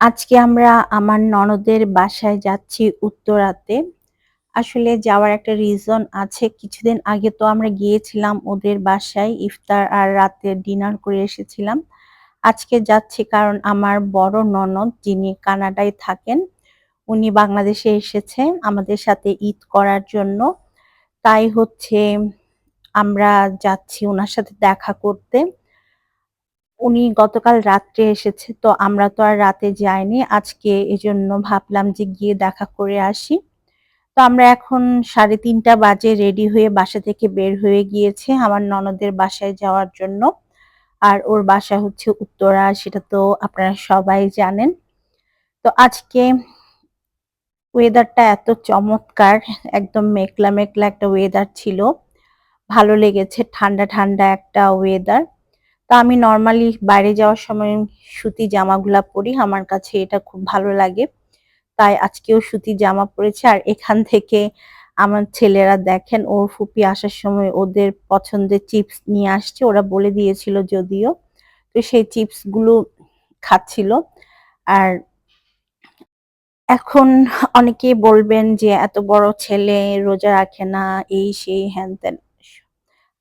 আজকে আমরা আমার ননদের বাসায় যাচ্ছি উত্তরাতে। আসলে যাওয়ার একটা রিজন আছে। কিছুদিন আগে তো আমরা গিয়েছিলাম ওদের বাসায় ইফতার আর রাতে ডিনার করে এসেছিলাম। আজকে যাচ্ছি কারণ আমার বড় ননদ যিনি কানাডায় থাকেন, উনি বাংলাদেশে এসেছে আমাদের সাথে ঈদ করার জন্য। তাই হচ্ছে আমরা যাচ্ছি ওনার সাথে দেখা করতে। উনি গতকাল রাত্রে এসেছে তো আমরা তো আর রাতে যাইনি। আজকে এজন্য ভাবলাম যে গিয়ে দেখা করে আসি। তো আমরা এখন ৩:৩০ বাজে রেডি হয়ে বাসা থেকে বের হয়ে গিয়েছে আমার ননদের বাসায় যাওয়ার জন্য। আর ওর বাসা হচ্ছে উত্তরা সেটা তো আপনারা সবাই জানেন। তো আজকে ওয়েদারটা এত চমৎকার একদম মেঘলা, মেঘলা একটা ওয়েদার ছিল। ভালো লেগেছে ঠান্ডা, ঠান্ডা একটা ওয়েদার। তো আমি নর্মালি বাইরে যাওয়ার সময় সুতি জামাগুলা পরি। আমার কাছে এটা খুব ভালো লাগে। তাই আজকেও সুতি জামা পরেছে আর এখান থেকে আমার ছেলেরা দেখেন, ওর ফুপি আসার সময় ওদের পছন্দের চিপস নিয়ে আসছে। ওরা বলে দিয়েছিল যদিও। তো সেই চিপসগুলো খাচ্ছিল। আর এখন অনেকেই বলবেন যে, এত বড় ছেলে, রোজা রাখে না, এই সেই হ্যান-ত্যান।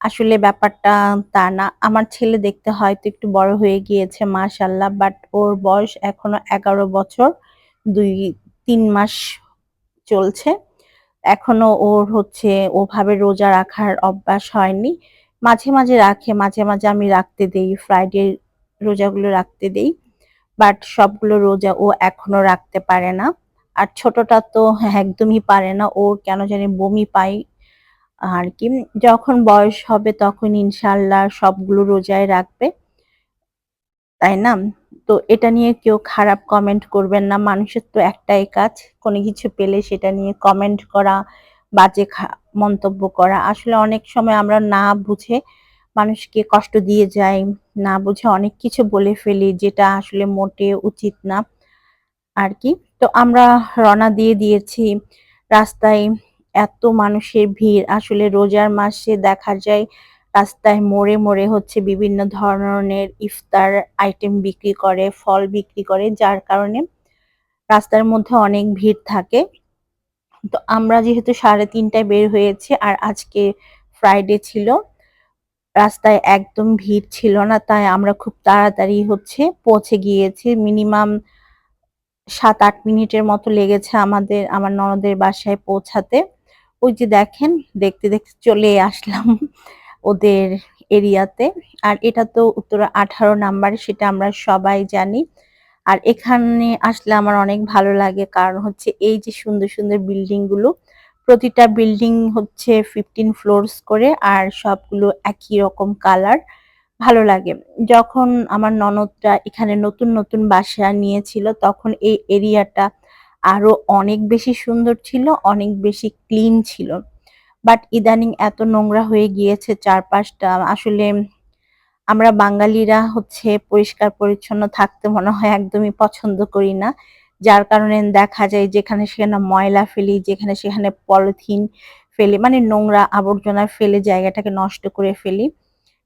আসলে ব্যাপারটা তা না। আমার ছেলে দেখতে হয়তো একটু বড় হয়ে গিয়েছে মাশাআল্লাহ। বাট ওর বয়স এখনও ১১ বছর ২-৩ মাস চলছে। এখনও ওর হচ্ছে ওভাবে রোজা রাখার অভ্যাস হয়নি। মাঝে, মাঝে রাখে, মাঝে, মাঝে আমি রাখতে দেই। ফ্রাইডে রোজাগুলো রাখতে দেই। বাট সবগুলো রোজা ও এখনও রাখতে পারে না। আর ছোটটা তো একদমই পারে না। ওর কেন জানি বমি পায় আর কি, যখন বয়স হবে তখন ইনশাল্লাহ সবগুলো রোজায় রাখবে। তাই না? তো এটা নিয়ে কেউ খারাপ কমেন্ট করবেন না, মানুষের তো একটাই কাজ, কোনো কিছু পেলে সেটা নিয়ে কমেন্ট করা, বাজে মন্তব্য করা। আসলে অনেক সময় আমরা না বুঝে মানুষকে কষ্ট দিয়ে যাই, না বুঝে অনেক কিছু বলে ফেলি যেটা আসলে মোটে উচিত না। আর কি, তো আমরা রওনা দিয়ে দিয়েছি, রাস্তায় এত মানুষের ভিড়। আসলে রোজার মাসে দেখা যায় রাস্তায় মোড়ে মোড়ে হচ্ছে বিভিন্ন ধরনের ইফতার আইটেম বিক্রি করে, ফল বিক্রি করে, যার কারণে রাস্তার মধ্যে অনেক ভিড় থাকে। তো আমরা যেহেতু সাড়ে তিনটায় বের হয়েছি আর আজকে ফ্রাইডে ছিল, রাস্তায় একদম ভিড় ছিল না, তাই আমরা খুব তাড়াতাড়ি হচ্ছে পৌঁছে গিয়েছি। মিনিমাম সাত আট মিনিটের মতো লেগেছে আমাদের, আমার ননদের বাসায় পৌঁছাতে। ওই যে দেখেন, দেখতে দেখতে চলে আসলাম ওদের এরিয়াতে। আর এটা তো উত্তরা আঠারো নাম্বার, সেটা আমরা সবাই জানি। আর এখানে আসলে আমার অনেক ভালো লাগে, কারণ হচ্ছে এই যে সুন্দর সুন্দর বিল্ডিংগুলো প্রতিটা বিল্ডিং হচ্ছে ফিফটিন ফ্লোরস করে, আর সবগুলো একই রকম কালার ভালো লাগে। যখন আমার ননদটা এখানে নতুন নতুন বাসা নিয়েছিল, তখন এই এরিয়াটা আরও অনেক বেশি সুন্দর ছিল, অনেক বেশি ক্লিন ছিল। বাট ইদানিং এত নোংরা হয়ে গিয়েছে চারপাশটা। আসলে আমরা বাঙালিরা হচ্ছে পরিষ্কার পরিচ্ছন্ন থাকতে মনে হয় একদমই পছন্দ করি না। যার কারণে দেখা যায় যেখানে সেখানে ময়লা ফেলি, যেখানে সেখানে পলিথিন ফেলি মানে নোংরা আবর্জনা ফেলে জায়গাটাকে নষ্ট করে ফেলি।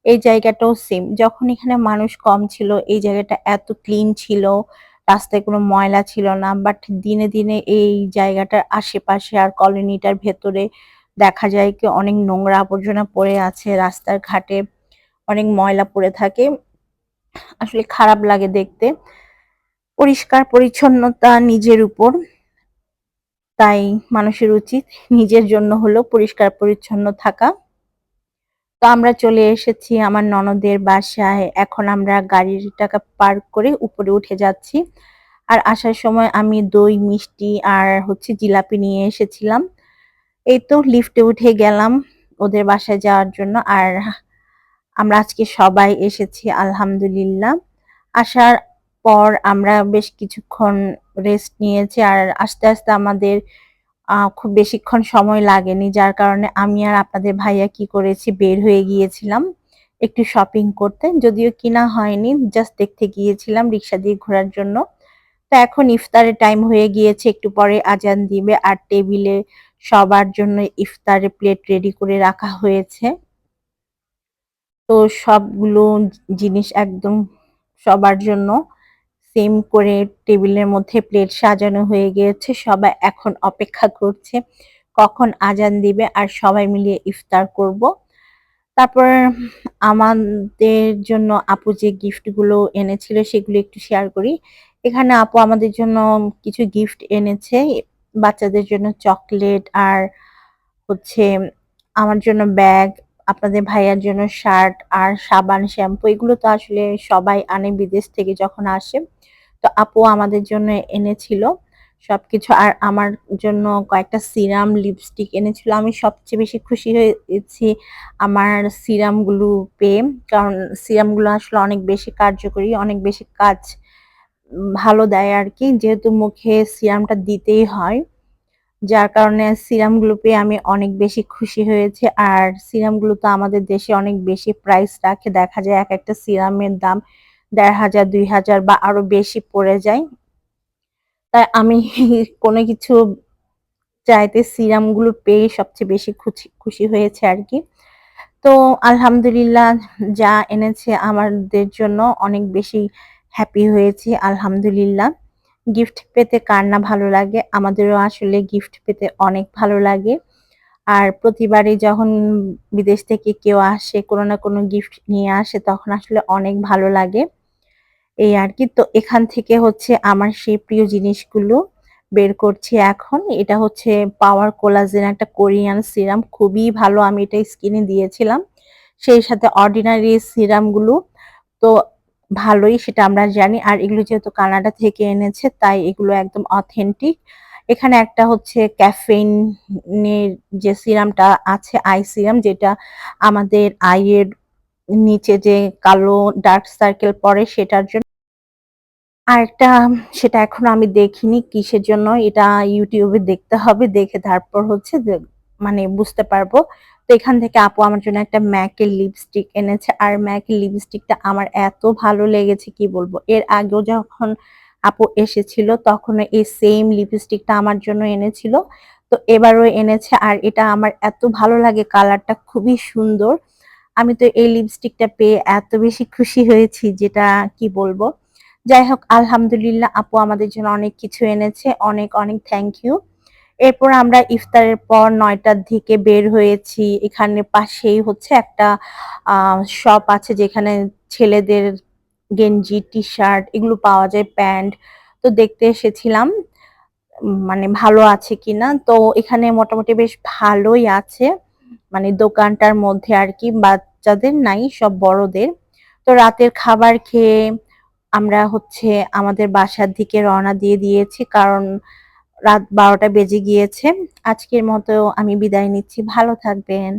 এই জায়গাটাও সেম যখন এখানে মানুষ কম ছিল, এই জায়গাটা এত ক্লিন ছিল রাস্তায় কোনো ময়লা ছিল না বাট দিনে দিনে এই জায়গাটার আশেপাশে আর কলোনিটার ভেতরে দেখা যায় কি অনেক নোংরা আবর্জনা পড়ে আছে, রাস্তার ঘাটে অনেক ময়লা পড়ে থাকে। আসলে খারাপ লাগে দেখতে। পরিষ্কার পরিচ্ছন্নতা নিজের উপর, তাই মানুষের উচিত নিজের জন্য হলো পরিষ্কার পরিচ্ছন্ন থাকা। তো আমরা চলে এসেছি আমার ননদের বাসায়। এখন আমরা গাড়ির টাকা পার্ক করে উপরে উঠে যাচ্ছি। আর আসার সময় আমি দই, মিষ্টি আর হচ্ছে জিলাপি নিয়ে এসেছিলাম। এই তো লিফটে উঠে গেলাম ওদের বাসায় যাওয়ার জন্য। আর আমরা আজকে সবাই এসেছি, আলহামদুলিল্লাহ। আসার পর আমরা বেশ কিছুক্ষণ রেস্ট নিয়েছি। আর আস্তে আস্তে আমাদের খুব বেশিক্ষণ সময় লাগেনি, যার কারণে আমি আর আপনাদের ভাইয়া কি করেছি, বের হয়ে গিয়েছিলাম একটু শপিং করতে। যদিও কিনা হয়নি জাস্ট দেখতে গিয়েছিলাম রিক্সা দিয়ে ঘোরার জন্য। তো এখন ইফতারের টাইম হয়ে গিয়েছে, একটু পরে আজান দিবে আর টেবিলে সবার জন্য ইফতারের প্লেট রেডি করে রাখা হয়েছে। তো সবগুলো জিনিস একদম সবার জন্য সেম করে টেবিলের মধ্যে প্লেট সাজানো হয়ে গিয়েছে। সবাই এখন অপেক্ষা করছে কখন আজান দিবে আর সবাই মিলিয়ে ইফতার করব। তারপর আমাদের জন্য আপু যে গিফটগুলো এনেছিল সেগুলো একটু শেয়ার করি। এখানে আপু আমাদের জন্য কিছু গিফট এনেছে। বাচ্চাদের জন্য চকলেট আর হচ্ছে আমার জন্য ব্যাগ আপনাদের ভাইয়ার জন্য শার্ট আর সাবান, শ্যাম্পু, এগুলো তো আসলে সবাই আনে বিদেশ থেকে যখন আসে। তো আপু আমাদের জন্য এনেছিল সবকিছু আর আমার জন্য কয়েকটা সিরাম লিপস্টিক এনেছিল। আমি সবচেয়ে বেশি খুশি হয়েছি আমার সিরামগুলো পেয়ে, কারণ সিরামগুলো আসলে অনেক বেশি কার্যকরী, অনেক বেশি কাজ ভালো দেয় আর কি। যেহেতু মুখে সিরামটা দিতেই হয়। যার কারণে সিরামগুলো পেয়ে আমি অনেক বেশি খুশি হয়েছি। আর সিরাম সিরামগুলো তো আমাদের দেশে অনেক বেশি প্রাইস রাখে। দেখা যায় এক একটা সিরামের দাম দেড় হাজার, দুই হাজার বা আরও বেশি পড়ে যায়। তাই আমি কোনো কিছু চাইতে সিরামগুলো পেয়ে সবচেয়ে বেশি খুশি খুশি হয়েছে আর কি। তো আলহামদুলিল্লাহ যা এনেছে আমাদের জন্য অনেক বেশি হ্যাপি হয়েছে, আলহামদুলিল্লাহ। গিফট পেতে কার না ভালো লাগে? আমাদেরও আসলে গিফট পেতে অনেক ভালো লাগে। আর প্রতিবারই যখন বিদেশ থেকে কেউ আসে, কোনো না কোনো গিফট নিয়ে আসে, তখন আসলে অনেক ভালো লাগে। এই আর কি। তো এখান থেকে হচ্ছে আমার সেই প্রিয় জিনিসগুলো বের করছি এখন। এটা হচ্ছে পাওয়ার কোলাজেন একটা কোরিয়ান সিরাম। খুবই ভালো, আমি এটা স্কিনে দিয়েছিলাম। সেই সাথে অর্ডিনারি সিরামগুলো। তো ভালোই সেটা আমরা জানি। আর এগুলো যেহেতু কানাডা থেকে এনেছে, তাই এগুলো একদম অথেন্টিক এখানে একটা হচ্ছে ক্যাফেইনের যে সিরামটা আছে, আই সিরাম, যেটা আমাদের আইয়ের নিচে যে কালো ডার্ক সার্কেল পড়ে সেটার জন্য। আরেকটা, সেটা এখনও আমি দেখিনি কিসের জন্য, এটা ইউটিউবে দেখতে হবে, দেখে তারপর হচ্ছে মানে বুঝতে পারব। তো এখান থেকে, আপু, আমার জন্য একটা ম্যাকের লিপস্টিক এনেছে, আর ম্যাকের লিপস্টিকটা আমার এত ভালো লেগেছে, কি বলব? এর আগেও যখন আপু এসেছিল তখন এই সেম লিপস্টিকটা আমার জন্য এনেছিল। তো এবারও এনেছে, আর এটা আমার এত ভালো লাগে, কালারটা খুবই সুন্দর। আমি তো এই লিপস্টিকটা পেয়ে এত বেশি খুশি হয়েছি, যেটা কি বলব? যাই হোক, আলহামদুলিল্লাহ, আপু আমাদের জন্য অনেক কিছু এনেছে, অনেক অনেক থ্যাংক ইউ এরপর আমরা ইফতারের পর নয়টার দিকে বের হয়েছি। এখানে পাশেই হচ্ছে একটা শপ আছে যেখানে ছেলেদের গেঞ্জি টি শার্ট এগুলো পাওয়া যায়, প্যান্ট। তো দেখতে এসেছিলাম মানে ভালো আছে কিনা? তো এখানে মোটামুটি বেশ ভালোই আছে। মানে দোকানটার মধ্যে আর কি, বাচ্চাদের নাই, সব বড়দের। তো রাতের খাবার খেয়ে আমরা হচ্ছে আমাদের বাসার দিকে রওনা দিয়ে দিয়েছি। কারণ রাত বারোটা বেজে গিয়েছে। আজকের মতো আমি বিদায় নিচ্ছি। ভালো থাকবেন।